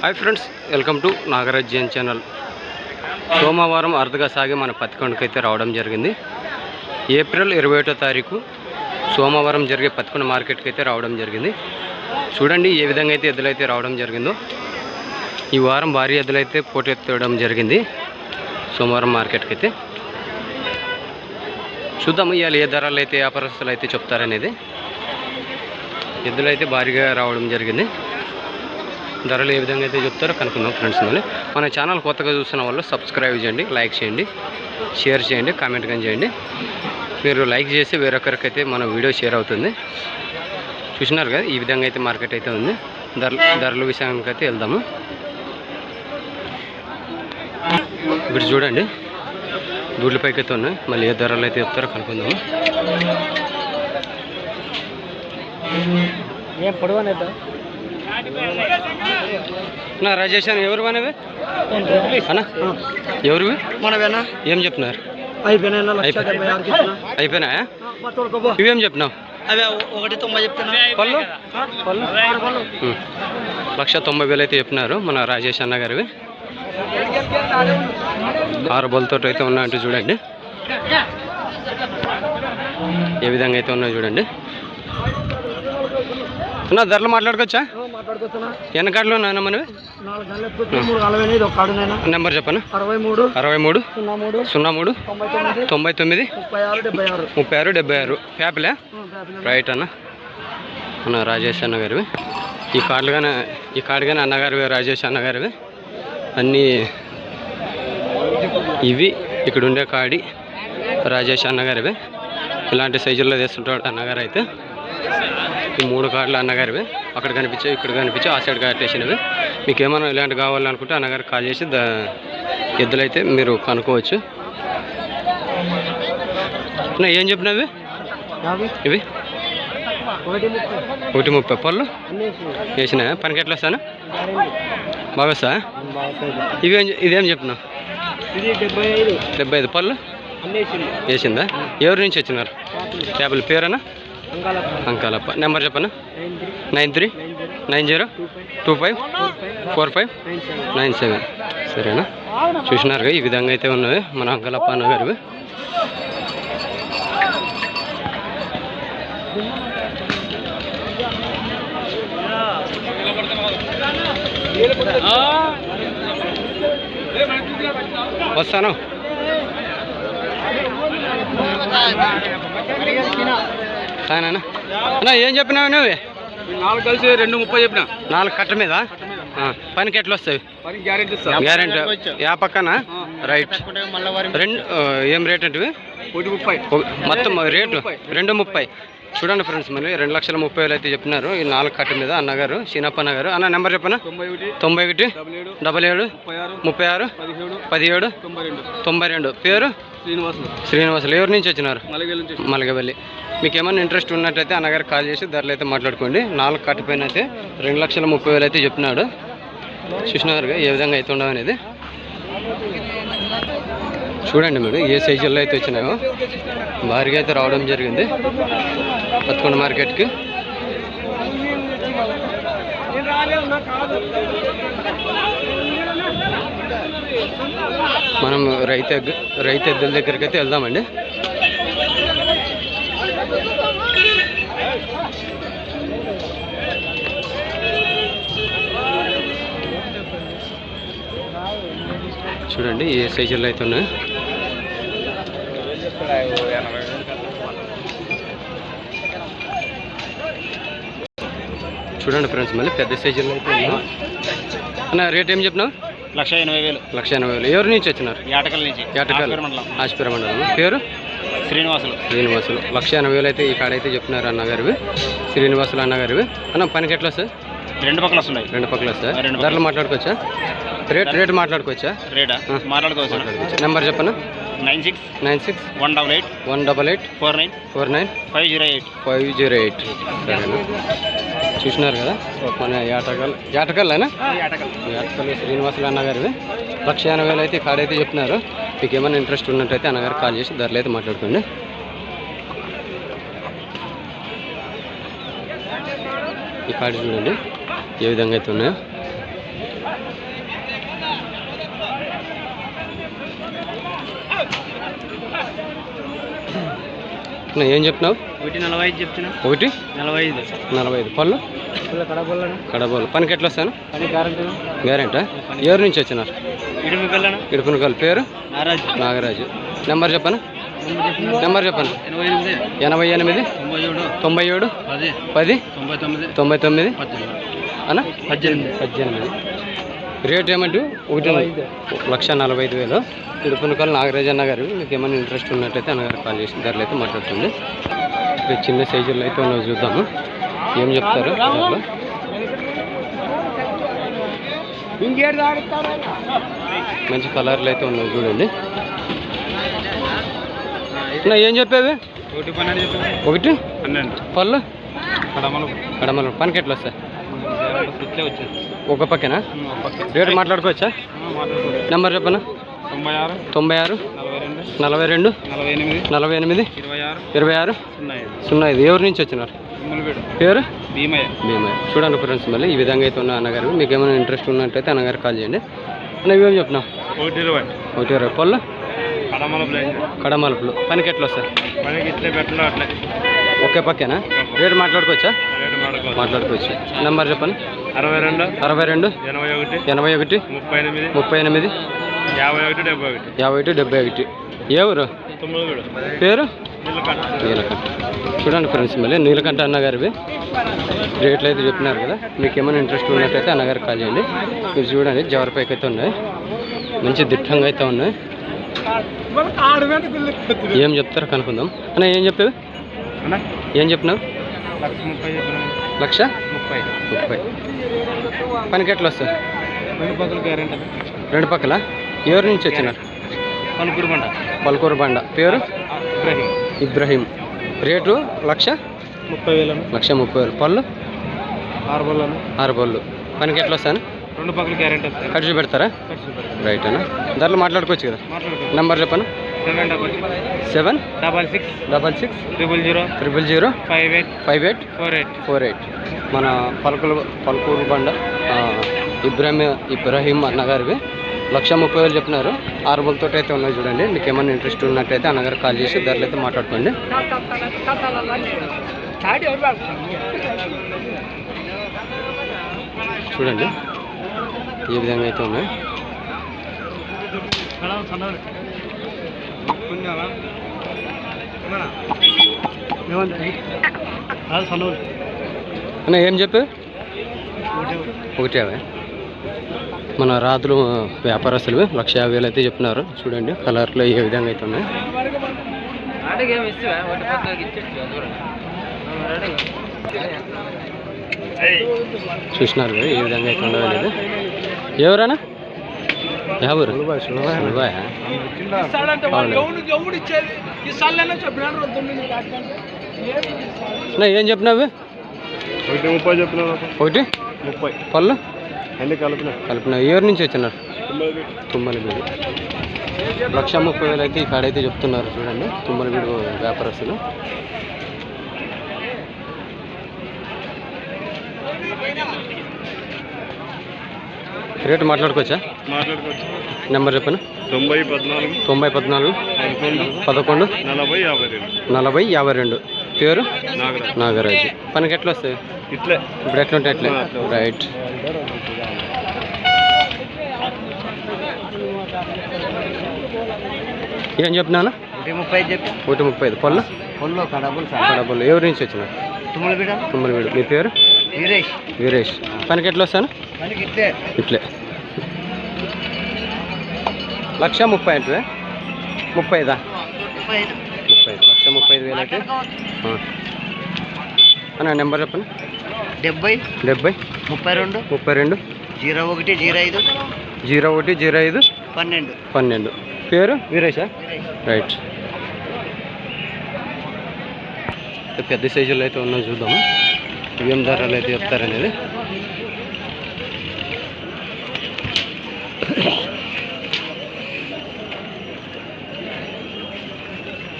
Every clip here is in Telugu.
Hi friends welcome to Nagaraj Jain channel. సోమవారం అరుదుగా సాగి మన పత్తికొండకి అయితే రావడం జరిగింది. ఏప్రిల్ ఇరవై ఒకటో తారీఖు సోమవారం జరిగే పత్తికొండ మార్కెట్కి అయితే రావడం జరిగింది. చూడండి ఏ విధంగా అయితే ఎద్దులైతే రావడం జరిగిందో. ఈ వారం భారీ ఎద్దులైతే పోటెత్తడం జరిగింది సోమవారం మార్కెట్కి అయితే చూద్దాము ఇవాళ ఏ ధరలు అయితే వ్యాపారస్తులు అయితే చెప్తారనేది. ఎద్దులైతే భారీగా రావడం జరిగింది. ధరలు ఏ విధంగా అయితే చెప్తారో కనుక్కుందాం ఫ్రెండ్స్ మళ్ళీ మన ఛానల్ కొత్తగా చూస్తున్న వాళ్ళు సబ్స్క్రైబ్ చేయండి లైక్ చేయండి షేర్ చేయండి కామెంట్ కానీ చేయండి. మీరు లైక్ చేసి వేరొకరికైతే మన వీడియో షేర్ అవుతుంది. చూసినారు కదా ఈ విధంగా అయితే మార్కెట్ అయితే ఉంది. ధరలు ధరల విషయానికి అయితే వెళ్దాము. ఇప్పుడు చూడండి దూడ్ల పైకి అయితే ఉన్నాయి. మళ్ళీ ఏ ధరలు అయితే చెప్తారో కనుక్కుందాము. ఏం పొడవనైతే నా రాజేష్ అని ఎవరు మనవి అన్న ఎవరివి మనవేనా? ఏం చెప్తున్నారు? అయిపోయినా. అయిపోయినాయా. ఇవేం చెప్పినావు అవే ఒకటి తొంభై చెప్తున్నా. పళ్ళు? ఆ, పళ్ళు. ఆరు పళ్ళు. ఉం. లక్ష తొంభై వేలు అయితే చెప్పినారు మన రాజేష్ అన్న గారివి ఆరు బొలతో అయితే ఉన్నాయంటే చూడండి. ఏ విధంగా అయితే ఉన్నాయో చూడండి. అన్న ధరలు మాట్లాడుకోవచ్చా? ఎన్ని ఉన్నాయన్న మనవి? నెంబర్ చెప్పనా? అరవై మూడు. అరవై మూడు. సున్నా మూడు. సున్నా మూడు. తొంభై తొమ్మిది. ముప్పై ఆరు డెబ్బై ఆరు. ఫ్యామిలీ. రైట్ అన్న. అన్న రాజేష్ అన్న గారివి. ఈ కార్డులు కానీ ఈ కార్డు కానీ అన్నగారివి రాజేష్ అన్న గారివి. అన్నీ ఇవి. ఇక్కడ ఉండే కాడి రాజేష్ అన్న గారివి. ఇలాంటి సైజుల్లో తెస్తుంటాడు అన్నగారు అయితే. ఈ మూడు కార్డులు అన్నగారివి. అక్కడ కనిపించే ఇక్కడ కనిపించే ఆ సైడ్ కట్టేసినవి మీకు ఏమైనా ఇలాంటి కావాలనుకుంటే అన్నగారు కాల్ చేసి ద ఎద్దులైతే మీరు కనుక్కోవచ్చు. ఏం చెప్పినవి? ఇవి? ఒకటి ముప్పై. పళ్ళు. వేసిన పనికి ఎట్లా వస్తాను. బాగా వస్తా వస్తాయి. ఇవేం ఇదేం చెప్పినావు? ఇది డెబ్బై ఐదు. పళ్ళు? వేసింది? ఎవరి నుంచి వచ్చినారు. ట్యాబ్ల పేరేనా. అంకాలప్ప. నెంబర్ చెప్పనా? Nine three. Nine zero. Two five? Four five? Nine seven. సరేనా? చూసినారుగా ఈ విధంగా అయితే ఉన్నవి మన అంకలప్ప అన్న గారివి వస్తాను. ఆయన అన్న ఏం చెప్పినావు నువ్వు? నాలుగు కలిసి రెండు ముప్పై చెప్పిన. నాలుగు కట్ట మీద? ఆ, పనికి ఎట్లా వస్తాయి? పని గ్యారెంటీ గ్యారెంటీ యా పక్కన? రైట్ రెండు ఏం రేట్ అంటే మొత్తం రేటు? రెండు ముప్పై. చూడండి ఫ్రెండ్స్ మరి రెండు లక్షల ముప్పై వేలు అయితే చెప్పినారు. ఈ నాలుగు కట్ట మీద అన్నగారు సీనప్పన్న గారు అన్న నెంబర్ చెప్పనా? తొంభై ఒకటి డబల్ ఏడు డబల్ ఏడు ముప్పై ఆరు పదిహేడు తొంభై రెండు. పేరు? శ్రీనివాసులు. శ్రీనివాసులు ఎవరి నుంచి వచ్చినారు? మలగవల్లి. మీకు ఏమైనా ఇంట్రెస్ట్ ఉన్నట్టయితే అన్నగారు కాల్ చేసి ధరలు అయితే మాట్లాడుకోండి. నాలుగు కట్ట పైన అయితే రెండు లక్షల ముప్పై వేలు అయితే చెప్పినాడు. చూసినారుగా ఏ విధంగా అయితే ఉండవు అనేది. చూడండి మీరు ఏ సైజుల్లో అయితే వచ్చినాయో. భారీగా అయితే రావడం జరిగింది. పత్కొండ మార్కెట్కి. మనం రైతు రైతు ఎద్దుల దగ్గరికి అయితే వెళ్దామండి. చూడండి ఏ సైజుల్లో అయితే ఉన్నాయి. చూడండి ఫ్రెండ్స్ మళ్ళీ పెద్ద ఉన్నాయి అన్న రేట్ ఏం చెప్పినావు? లక్ష ఎనభై వేలు. లక్ష ఎనభై వేలు. ఎవరి నుంచి వచ్చినారు? యాటకల్ నుంచి. యాటకల్. మండలం. ఆస్పిర మండలం. పేరు? శ్రీనివాసులు. శ్రీనివాసులు. లక్ష ఎనభై వేలు అయితే ఈ కాడైతే చెప్తున్నారు అన్నగారివి. శ్రీనివాసులు అన్నగారివి. అన్న పనికి ఎట్లా సార్ రెండు పక్కల వస్తున్నాయి. రెండు పక్కల సార్ రెండు ధరలు మాట్లాడుకోవచ్చా? Rate rate మాట్లాడుకోవచ్చా? రేటా? మాట్లాడుకోవచ్చు. నెంబర్ చెప్పనా? Nine six nine six one double eight one double eight four nine four nine five zero eight five zero eight సరేనా? చూసినారు కదా? మన యాటకల్ యాటకల్లేనా? యాటకల్. యాటకల్ శ్రీనివాసులు అన్నగారివి. లక్ష ఎనభై వేలు అయితే ఈ కాడ అయితే చెప్తున్నారు. మీకు ఏమైనా ఇంట్రెస్ట్ ఉన్నట్టయితే అన్నగారు కాల్ చేసి ధరలు అయితే మాట్లాడుకోండి. ఈ కాడ చూడండి. ఏ విధంగా అయితే ఉన్నాయో. అన్న, ఏం చెప్తున్నావు? ఒకటి నలభై ఐదు చెప్తున్నా. ఒకటి? నలభై ఐదు. నలభై ఐదు. పళ్ళు? కడబోలు. పనికి ఎట్లా వస్తాను? గ్యారంటీ ఎవరి నుంచి వచ్చినారు? ఇడుపునకల్ పేరు? నాగరాజు. నెంబర్ చెప్పను? నెంబర్ చెప్పను? ఎనభై ఎనిమిది. తొంభై ఏడు. పది. తొంభై తొమ్మిది. తొంభై తొమ్మిది? అన్న? పద్దెనిమిది. పద్దెనిమిది. రేట్ ఏమంటూ ఒకటి లక్ష నలభై ఐదు వేలు. ఇడుపునకల్ నాగరాజ్ అన్న గారు మీకు ఏమైనా ఇంట్రెస్ట్ ఉన్నట్టయితే అన్నగారు కాల్ చేసి ధరలు అయితే మాట్లాడుతుంది ఇక్కడ చిన్న సైజుల్లో అయితే ఉన్నవి చూద్దాము. ఏం చెప్తారు? మంచి కలర్లు అయితే ఉన్నవి చూడండి. ఏం చెప్పేవి ఒకటి పళ్ళు? కడమలు కడమలు పనికి ఎట్లా వస్తాయి? ఒక పక్కన? రేటు మాట్లాడుకోవచ్చా? నెంబర్ చెప్పనా? తొంభై ఆరు తొంభై ఆరు నలభై రెండు నలభై ఎనిమిది ఇరవై ఆరు సున్నా ఐదు ఎవరి నుంచి వచ్చినారు? పేరు భీమయ్య. భీమయ్య. చూడండి ఫ్రెండ్స్ మళ్ళీ ఈ విధంగా అయితే ఉన్న అన్నగారు. మీకు ఏమైనా ఇంట్రెస్ట్ ఉన్నట్టయితే అన్నగారు కాల్ చేయండి. అన్న ఇవేం చెప్పినా ఒకటి ఇరవై. ఒకటి ఇరవై. పళ్ళు? కడమలుపులు పనికి ఎట్లా వస్తారు ఒకే పక్కేనా? రేటు మాట్లాడుకోవచ్చా? మాట్లాడుకోవచ్చు. నెంబర్ చెప్పండి. అరవై రెండు అరవై రెండు ఎనభై ఒకటి ఎనభై ఒకటి ముప్పై ఎనిమిది ముప్పై ఎనిమిది యాభై ఒకటి డెబ్బై ఒకటి. యాభై ఒకటి డెబ్బై ఒకటి. ఏ ఊరు? పేరు? నీలకంఠ. చూడండి ఫ్రెండ్స్ మళ్ళీ నీలకంఠ అన్నగారివి. రేట్లు అయితే చెప్పినారు కదా మీకు ఏమైనా ఇంట్రెస్ట్ ఉన్నట్టయితే అన్నగారికి కాల్ చేయండి. మీరు చూడండి జవరపైకి అయితే ఉన్నాయి. మంచి దిట్టంగా అయితే ఉన్నాయి. ఏం చెప్తారో కనుక్కుందాం. అన్న ఏం చెప్పేవి? అన్నా? ఏం చెప్పినావు? లక్ష ముప్పై ముప్పై. పనికి ఎట్లా వస్తుంది రెండు పక్కల గ్యారెంటీ రెండు పక్కల? ఎవరి నుంచి వచ్చినారు? పలుకురు బండ. పలుకూరు బండ. పేరు? ఇబ్రాహిం. ఇబ్రహీం. రేటు? లక్ష? ముప్పై వేలను. లక్ష ముప్పై వేలు. పళ్ళు? ఆరు బళ్ళను ఆరు పళ్ళు పనికి ఎట్లా వస్తాను రెండు పక్కల గ్యారెంటీ ఖర్చు పెడతారా? రైట్ అన్న ధరలు మాట్లాడుకోవచ్చు కదా. మాట్లాడుకో నెంబర్ చెప్పను? Seven double seven? Double six. Double six. Triple zero. Triple zero. Five eight. Five eight. Four eight. Four eight. మన పలుకులు పలుకూరు బండ ఇబ్రాహిం ఇబ్రాహీం అన్నగారివి లక్ష ముప్పై వేలు చెప్పినారు. ఆరు బుల్తో అయితే ఉన్నాయి చూడండి. మీకు ఏమైనా ఇంట్రెస్ట్ ఉన్నట్టయితే అన్నగారు కాల్ చేసి ధరలు అయితే మాట్లాడుకోండి. చూడండి. ఈ విధంగా అయితే ఉన్నాయి. అన్న ఏం చెప్పు? ఒకటే. మన రాత్రులు వ్యాపారస్తులు లక్ష యాభై వేలు అయితే చెప్తున్నారు. చూడండి కలర్లో ఏ విధంగా అయితే ఉన్నాయి. చూసినారు ఏ విధంగా అయితే ఉండవు అనేది. ఎవరన్నా? ఎవరు? ఏం చెప్పినావు? ఒకటి ముప్పై చెప్పిన ఒకటి? ముప్పై. పళ్ళు? అన్ని కలిపిన. కలిపిన ఎవరి నుంచి వచ్చినారు? తుమ్మలబీడు లక్ష ముప్పై వేలు అయితే ఈ కాడైతే చెప్తున్నారు చూడండి. తుమ్మలబీడు వ్యాపారస్తులు. రేటు మాట్లాడుకోవచ్చా? మాట్లాడుకోవచ్చు. నెంబర్ చెప్పను తొంభై పద్నాలుగు. తొంభై పద్నాలుగు. పదకొండు. నలభై యాభై రెండు. నలభై యాభై రెండు. పేరు? నాగరాజ్. నాగరాజు. పనికి ఎట్లా వస్తాయి? ఇట్లే. ఇప్పుడు ఎట్లుంటే ఎట్లే రైట్ ఏం చెప్పినాను ఒకటి ముప్పై చెప్పి. ఒకటి ముప్పై ఐదు. పళ్ళు? ఒళ్ళు కడబుల్ కడపలు. ఎవరి నుంచి వచ్చినారు తుమ్మల బిడ్డ తుమ్మలబీడు మీ పేరు? వీరేష్. వీరేష్. పనికి ఎట్లా వస్తాను? ఇట్లే. లక్ష ముప్పై అంటే ముప్పై ఐదా ముప్పై లక్ష ముప్పై ఐదు వేలు అయితే. అన్న నెంబర్ చెప్పండి. డెబ్బై. డెబ్బై. ముప్పై రెండు. ముప్పై రెండు. జీరో ఒకటి జీరో ఐదు. జీరో ఒకటి జీరో ఐదు. పన్నెండు. పన్నెండు. పేరు? వీరేషా. రైట్. పెద్ద సైజుల్లో అయితే ఉన్నాం చూద్దాము? ఏం ధరలు అయితే చెప్తారనేది.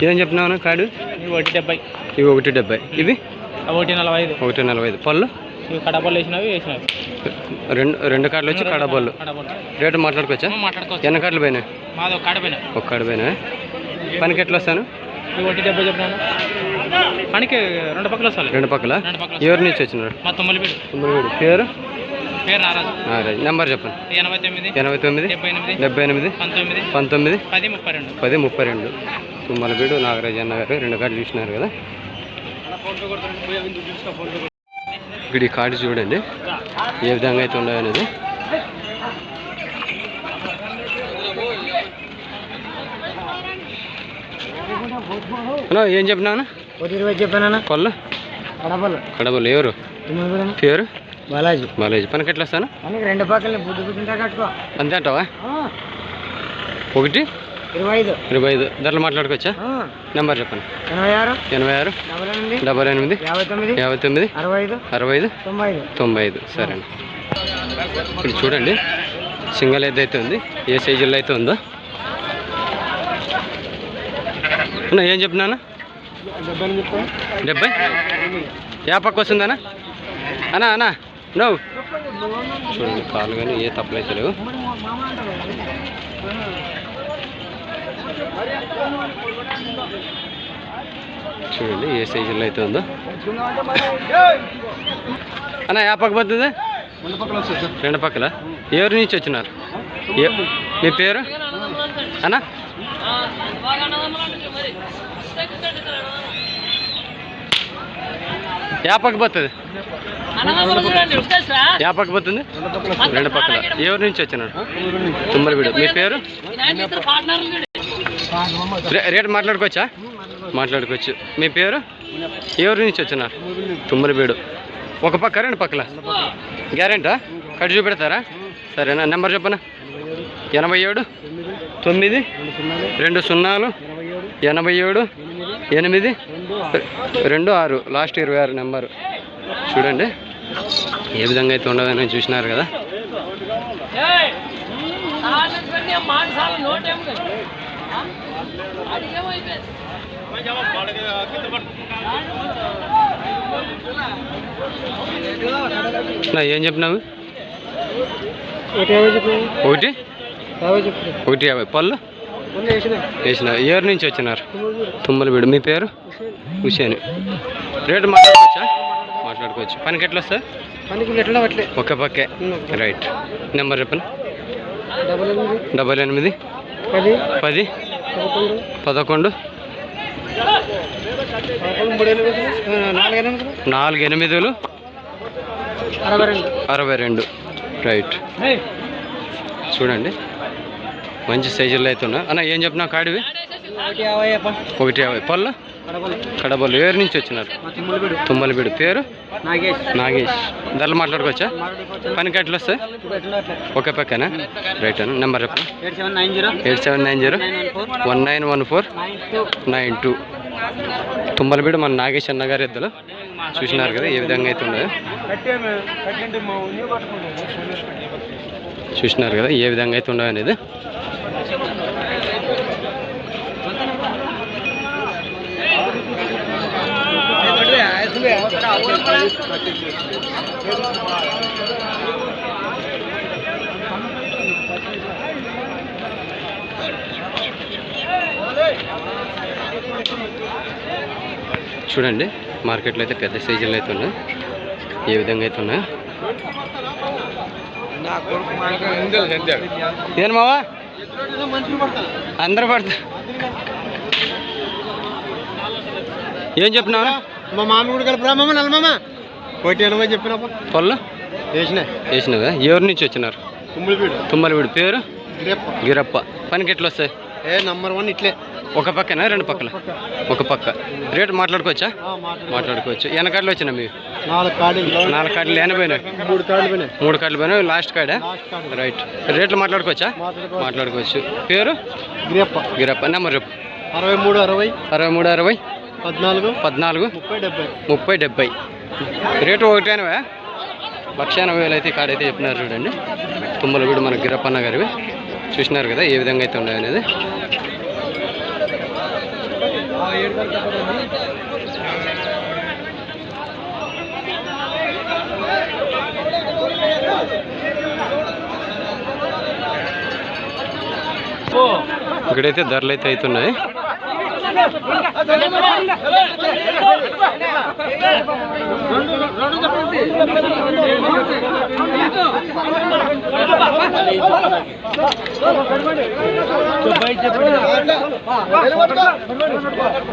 ఏం చెప్తున్నావు కాడు? ఒకటి డెబ్బై. ఇవి ఒకటి డెబ్బై. ఇవి? ఒకటి నలభై ఐదు. ఒకటి నలభై ఐదు. పళ్ళు? ఇవి వేసినవి వేసినవి. రెండు రెండు కార్డులు వచ్చి కడబోళ్ళు రేటు మాట్లాడుకోవచ్చా? ఎన్ని కార్డులు పోయినాయి? మాది ఒక కాడ పోయినా ఒక్క కార్డు పోయినా పనికి ఎట్లా వస్తాను? ఒకటి డెబ్బై చెప్పినాను. పనికి రెండు పక్కల వస్తాను రెండు పక్కల? ఎవరి నుంచి వచ్చినారు? మా తొమ్మిది వీడు తుమ్మలగూడు పేరు? పేరు నారాజు. నెంబర్ చెప్పండి. ఎనభై తొమ్మిది ఎనభై తొమ్మిది డెబ్బై ఎనిమిది డెబ్బై ఎనిమిది పంతొమ్మిది పంతొమ్మిది పది ముప్పై రెండు. పది ముప్పై రెండు. నాగరాజు అన్న గారు రెండు కార్డులు చూసినారు కదా? ఇక్కడ ఈ కార్డు చూడండి. ఏ విధంగా అయితే ఉన్నాయో అనేది. అన్నా, ఏం చెప్పినావు ఒకటి ఇరవై చెప్పానా కడపలు. ఎవరు? పేరు బాలాజీ. బాలేజ్. పనికి ఎట్లా వస్తాను? మనకి రెండు పక్కల బుద్ధి బుద్ధింటా కట్టుకో. అంతే అంటావా? ఒకటి? ఇరవై ఐదు. ఇరవై ఐదు. ధరలు మాట్లాడుకోవచ్చా? నెంబర్ చెప్పండి. ఎనభై ఆరు. ఎనభై ఆరు. డబల్ ఎనిమిది. డబల్ ఎనిమిది. యాభై తొమ్మిది. యాభై తొమ్మిది. అరవై ఐదు. అరవై ఐదు. తొంభై ఐదు. తొంభై ఐదు. సరే అండి ఇప్పుడు చూడండి. సింగల్ ఏదైతే ఉంది? ఏ సైజుల్లో అయితే ఉందో? ఏం చెప్పినానా? డెబ్బై యా పక్క వస్తుందనా అన్నా అన్నా నో చూడండి కాలు కానీ ఏ తప్పులైతే లేవు. చూడండి ఏ సైజుల్లో అయితే ఉందో. అన్న యా పక్క పోతుంది? రెండు పక్కల. ఎవరి నుంచి వచ్చినారు? ఏ- మీ పేరు? అన్నా? పోతుంది? యా పక్క పోతుంది? రెండు పక్కల. ఎవరి నుంచి వచ్చినారు తుమ్మలబీడు మీ పేరు? రేటు మాట్లాడుకోవచ్చా? మాట్లాడుకోవచ్చు. మీ పేరు? ఎవరి నుంచి వచ్చినారు? తుమ్మలబీడు ఒక పక్క రెండు పక్కల. గ్యారెంటా? కట్ చూపెడతారా? సరేనా. నెంబర్ చెప్పనా? ఎనభై ఏడు తొమ్మిది రెండు సున్నాలు ఎనభై ఏడు ఎనిమిది? రెండు ఆరు. లాస్ట్ ఇరవై ఆరు నెంబరు. చూడండి. ఏ విధంగా అయితే ఉండదని చూసినారు కదా? ఏం చెప్పినావు? ఒకటి ఒకటి యాభై. పళ్ళు? వేసిన? ఎవరి నుంచి వచ్చినారు? తుమ్మలబీడు మీ పేరు? హుసేన్. రేటు మాట్లాడుకోవచ్చా? మాట్లాడుకోవచ్చు. పనికి ఎట్లా వస్తా పనికి ఎట్లా పట్టలే. ఒక్క పక్కే. రైట్. నెంబర్ చెప్పండి. డబల్ ఎనిమిది. పది. పది. పదకొండు. నాలుగు ఎనిమిది నాలుగు ఎనిమిదిలు. అరవై రెండు. రైట్. చూడండి. మంచి సైజుల్లో అయితే ఉన్నా. అన్న ఏం చెప్పినా కాడివి? ఒకటి యాభై పళ్ళు? కడబలు ఎవరి నుంచి వచ్చినారు? తుమ్మలబీడు పేరు? నాగేష్. నాగేష్ ధరలు మాట్లాడుకోవచ్చా? పనికి ఎట్లా వస్తాయి? ఒకే పక్కనా? రైట్ అన్న నెంబర్ చెప్పండి eight seven nine zero. One nine one four. Nine two. Tummalabeedu మన నాగేష్ అన్న గారి చూసినారు కదా ఏ విధంగా అయితే ఉన్నాయో చూసినారు కదా ఏ విధంగా అయితే ఉన్నాయో అనేది. చూడండి మార్కెట్లో అయితే పెద్ద సైజులు అయితే ఉన్నాయి. ఏ విధంగా అయితే ఉన్నాయో? ఏం మావా? అందరూ పడతా ఏం చెప్పినావు? మా మామ కూడా కలుపురా మామ నల్లమామ ఒకటి ఎనభై చెప్పినప్ప పొల్ల? వేసిన వేసినావా ఎవరి నుంచి వచ్చినారు? తుమ్ములపీడు. తుమ్మలవీడు పేరు? రేపు గిరప్ప. పనికి ఎట్లా వస్తాయి? ఏ నంబర్ వన్ ఇట్లే. ఒక పక్కనా? రెండు పక్కల ఒక పక్క. రేటు మాట్లాడుకోవచ్చా? మాట్లాడుకోవచ్చు. వెనకాడలు వచ్చినా మీ నాలుగు కార్డులు. కార్డులు ఎనభైనా మూడు కార్డులు పోయినాయి. కార్డులు పోయినా లాస్ట్ కార్డా? రైట్. రేట్లు మాట్లాడుకోవచ్చా? మాట్లాడుకో మాట్లాడుకోవచ్చు. పేరు? గిరప్ప. గిరప్ప. నెంబర్ చెప్పు. అరవై మూడు అరవై. అరవై మూడు అరవై. పద్నాలుగు? పద్నాలుగు. ముప్పై డెబ్బై. ముప్పై డెబ్బై. రేటు ఒకటేనవే? లక్ష ఎనభై వేలు అయితే కాడైతే చెప్పినారు చూడండి. తుమ్మలు కూడా మన గిరప్పన్న గారివి. చూసినారు కదా ఏ విధంగా అయితే ఉన్నాయనేది ఇక్కడైతే ధరలు అయితే అవుతున్నాయి.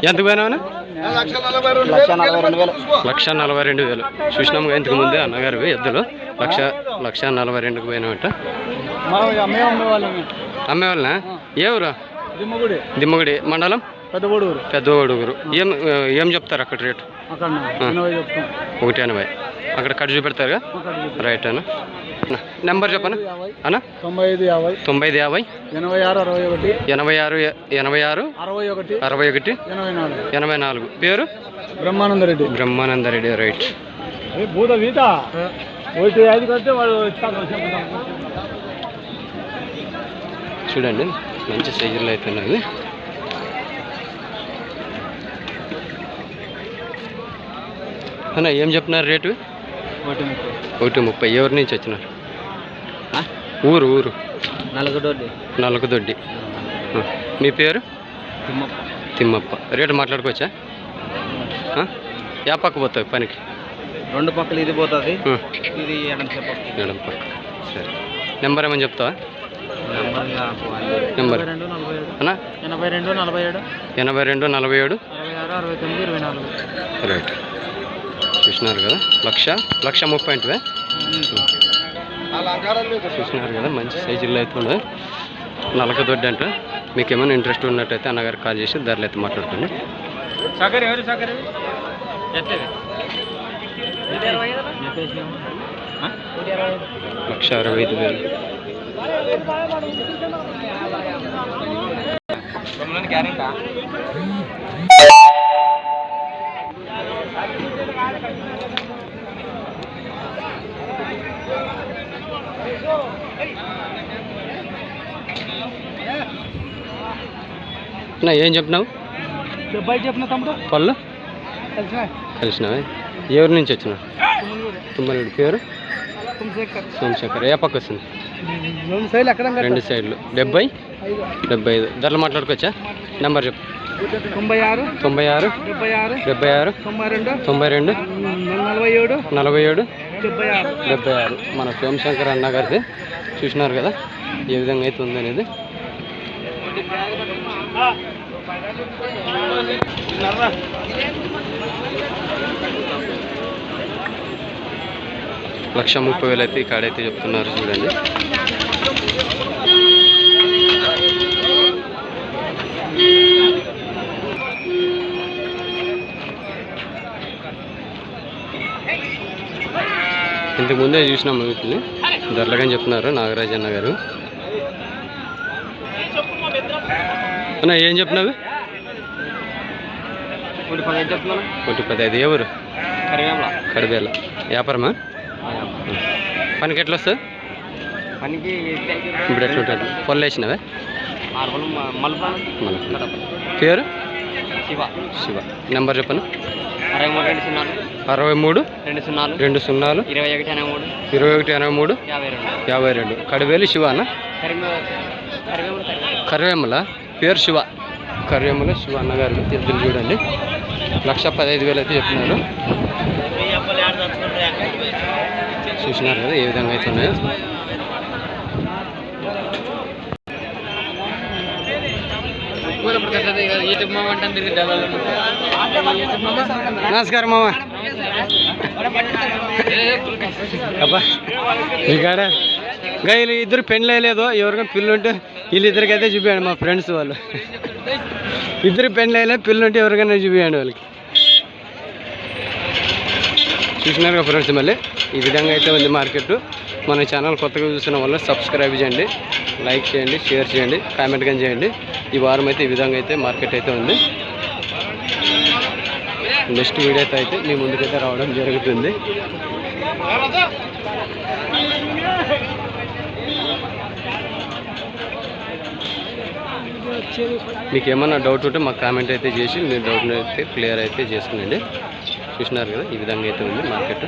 ఎంత పోయినావనా లక్ష నలభై రెండు వేలు. చూసినాము ఇంతకు ముందే అన్నగారు ఎద్దులు. లక్ష లక్ష నలభై రెండుకి పోయినామట అమ్మే అమ్మే వాళ్ళమే అమ్మే వాళ్ళనా? ఏ ఊరు? దిమ్మగుడి. దిమ్మగడి మండలం? పెద్ద గూడూరు పెద్ద ఒడుగురు ఏం ఏం చెప్తారు అక్కడ రేటు? ఒకటి ఎనభై. అక్కడ కట్ చూపెడతారుగా? అక్కడ రైట్ అన్న. నెంబర్ చెప్పనా? అన్న? తొంభై ఐదు యాభై తొంభై ఐదు యాభై. ఎనభై ఆరు అరవై ఒకటి ఎనభై ఆరు ఎనభై ఆరు అరవై ఒకటి అరవై ఒకటి ఎనభై నాలుగు. ఎనభై నాలుగు. పేరు? బ్రహ్మానందరెడ్డి. బ్రహ్మానందరెడ్డి రైట్. భూత వాడు చూడండి మంచి సైజులు అయితే అన్న ఏం చెప్తున్నారు రేటు? ఒకటి ముప్పై. ఎవరి నుంచి వచ్చినారు? ఊరు ఊరు. నలుగుదొడ్డి నలుగుదొడ్డి మీ పేరు? తిమ్మప్ప. రేటు మాట్లాడుకోవచ్చా? యా పక్క పోతావు పనికి. రెండు పక్కలు ఇది పోతుంది. ఇది ఎడం పక్క. సరే. నెంబర్ ఏమని చెప్తావా? నెంబర్ ఎనభై రెండు నలభై ఏడు. ఎనభై రెండు నలభై ఏడు. ఎనభై రెండు నలభై ఏడు. అరవై ఆరు అరవై తొమ్మిది ఇరవై నాలుగు. రైట్. చూసినారు కదా? లక్ష? లక్ష ముప్పై అంటే చూసినారు కదా? మంచి సైజుల్లో అయితే ఉన్నాయి నలక దొడ్డి అంట. మీకు ఏమైనా ఇంట్రెస్ట్ ఉన్నట్టయితే అన్నగారు కాల్ చేసి ధరలు అయితే సగర్ లక్ష అరవై ఐదు వేలు. గ్యారెంటా ఏం చెప్పినావు బయట చెప్పిన తమ్ముడు. పళ్ళు? కలిసిన. కలిసినావా? ఎవరి నుంచి వచ్చినావు? తుమ్మలుడి పేరు? సోమశేఖర్. ఏ పక్క వస్తుంది? రెండు సైడ్లు డెబ్బై? డెబ్బై ఐదు. ధరలు మాట్లాడుకోవచ్చా? నెంబర్ చెప్పు. తొంభై ఆరు తొంభై ఆరు డెబ్బై ఆరు డెబ్బై ఆరు తొంభై రెండు తొంభై రెండు నలభై ఏడు నలభై ఏడు డెబ్బై ఆరు. డెబ్బై ఆరు. మన సోమశంకర్ అన్న గారిది. చూసినారు కదా ఏ విధంగా అయితే ఉంది అనేది లక్ష ముప్పై వేలు అయితే ఈ కాడైతే చెప్తున్నారు చూడండి. ఇంతకు ముందే చూసినాం వీటిని. ధరలుగా చెప్తున్నారు నాగరాజ్ అన్న గారు. అన్న ఏం చెప్పినావు ఒకటి ఒకటి పదహైదు ఎవరు? కడివేల వ్యాపారమా? పనికి ఎట్లా వస్తుంది? పనికి ఇప్పుడు ఎట్లా ఉంటుంది పొల్లు వేసినవే? పేరు? శివ. శివ. నెంబర్ చెప్పను? అరవై మూడు రెండు సున్నాలు. అరవై మూడు రెండు సున్నాలు. రెండు సున్నాలు ఇరవై ఒకటి ఎనభై మూడు. ఇరవై ఒకటి ఎనభై మూడు యాభై రెండు. యాభై రెండు. కడివేలు శివ అన్న? కరిమే కరివేమల కరివేమల? పేరు శివ. కరివేమల శివ అన్నగారు ఎద్దులు చూడండి. లక్ష పదహైదు వేలు అయితే చెప్తున్నారు. చూసినారు కదా ఏ విధంగా అయితే ఉన్నాయో. నమస్కారం మామ. అబ్బా ఇక్కడ వీళ్ళు ఇద్దరు పెళ్ళి అయ్యలేదు. ఎవరికైనా పిల్లుంటే వీళ్ళిద్దరికి అయితే చూపించండి మా ఫ్రెండ్స్ వాళ్ళు. ఇద్దరు పెళ్ళి అయ్యలేదు ఎవరికైనా చూపించండి వాళ్ళకి. చూసినారు ఫ్రెండ్స్ మళ్ళీ? ఈ విధంగా అయితే ఉంది మార్కెట్ మన ఛానల్ కొత్తగా చూసిన వాళ్ళు సబ్స్క్రైబ్ చేయండి లైక్ చేయండి షేర్ చేయండి కామెంట్ కానీ చేయండి. ఈ వారం అయితే ఈ విధంగా అయితే మార్కెట్ అయితే ఉంది. నెక్స్ట్ వీడియో అయితే మీ ముందుకైతే రావడం జరుగుతుంది. మీకు ఏమన్నా డౌట్ ఉంటే మాకు కామెంట్ అయితే చేసి మీ డౌట్ అయితే క్లియర్ అయితే చేసుకునండి. చూసినారు కదా ఈ విధంగా అయితే ఉంది మార్కెట్.